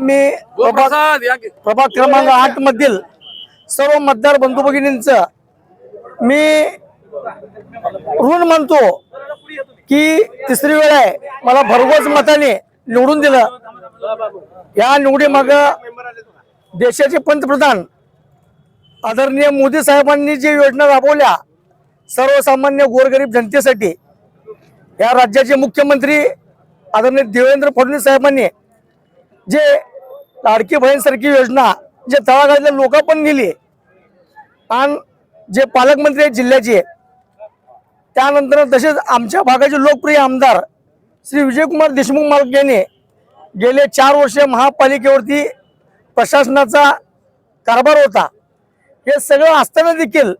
मी प्रभाग क्रमांक आठ मधील सर्व मतदार बंधू भगिनींचं मी ऋण मानतो की तिसरी वेळ आहे. मला भरघोस मताने निवडून दिलं. या निवडी माग देशाचे पंतप्रधान आदरणीय मोदी साहेबांनी जे योजना राबवल्या सर्वसामान्य गोरगरीब जनतेसाठी या राज्याचे मुख्यमंत्री आदरणीय देवेंद्र फडणवीस साहेबांनी जे लाडकी बहीणसारखी योजना जे तळागाळातले लोक पण गेली आणि जे पालकमंत्री आहेत जिल्ह्याचे त्यानंतर तसेच आमच्या भागाचे लोकप्रिय आमदार श्री विजयकुमार देशमुख मालक यांनी गेले चार वर्ष महापालिकेवरती प्रशासनाचा कारभार होता. हे सगळं असताना देखील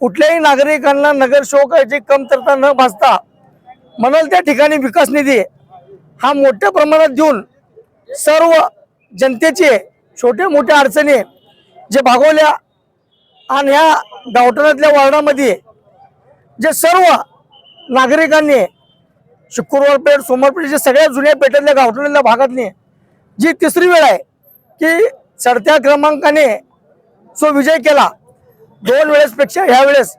कुठल्याही नागरिकांना नगरसेवकाची कमतरता न भासता म्हणाल त्या ठिकाणी विकास निधी हा मोठ्या प्रमाणात देऊन सर्व जनतेचे छोट्या मोठ्या अडचणी जे भागवल्या आणि ह्या गावठाणातल्या वार्डामध्ये जे सर्व नागरिकांनी शुक्रवार पेठ सोमवार पेठच्या सगळ्या जुन्या पेठातल्या गावठाणातल्या भागातली जी तिसरी वेळ आहे की चढत्या क्रमांकाने जो विजय केला दोन वेळेसपेक्षा ह्या वेळेस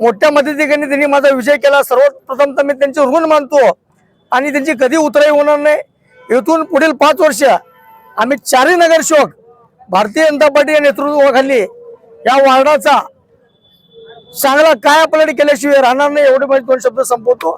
मोठ्या मदतीने त्यांनी माझा विजय केला. सर्वप्रथम तर मी त्यांचे ऋण मानतो आणि त्यांची कधी उतराई होणार नाही. इथून पुढील पाच वर्ष आम्ही चारही नगरसेवक भारतीय जनता पार्टी या नेतृत्वाखाली या वार्डाचा चांगला काय आपल्याकडे केल्याशिवाय राहणार नाही एवढे माझे दोन शब्द संपवतो.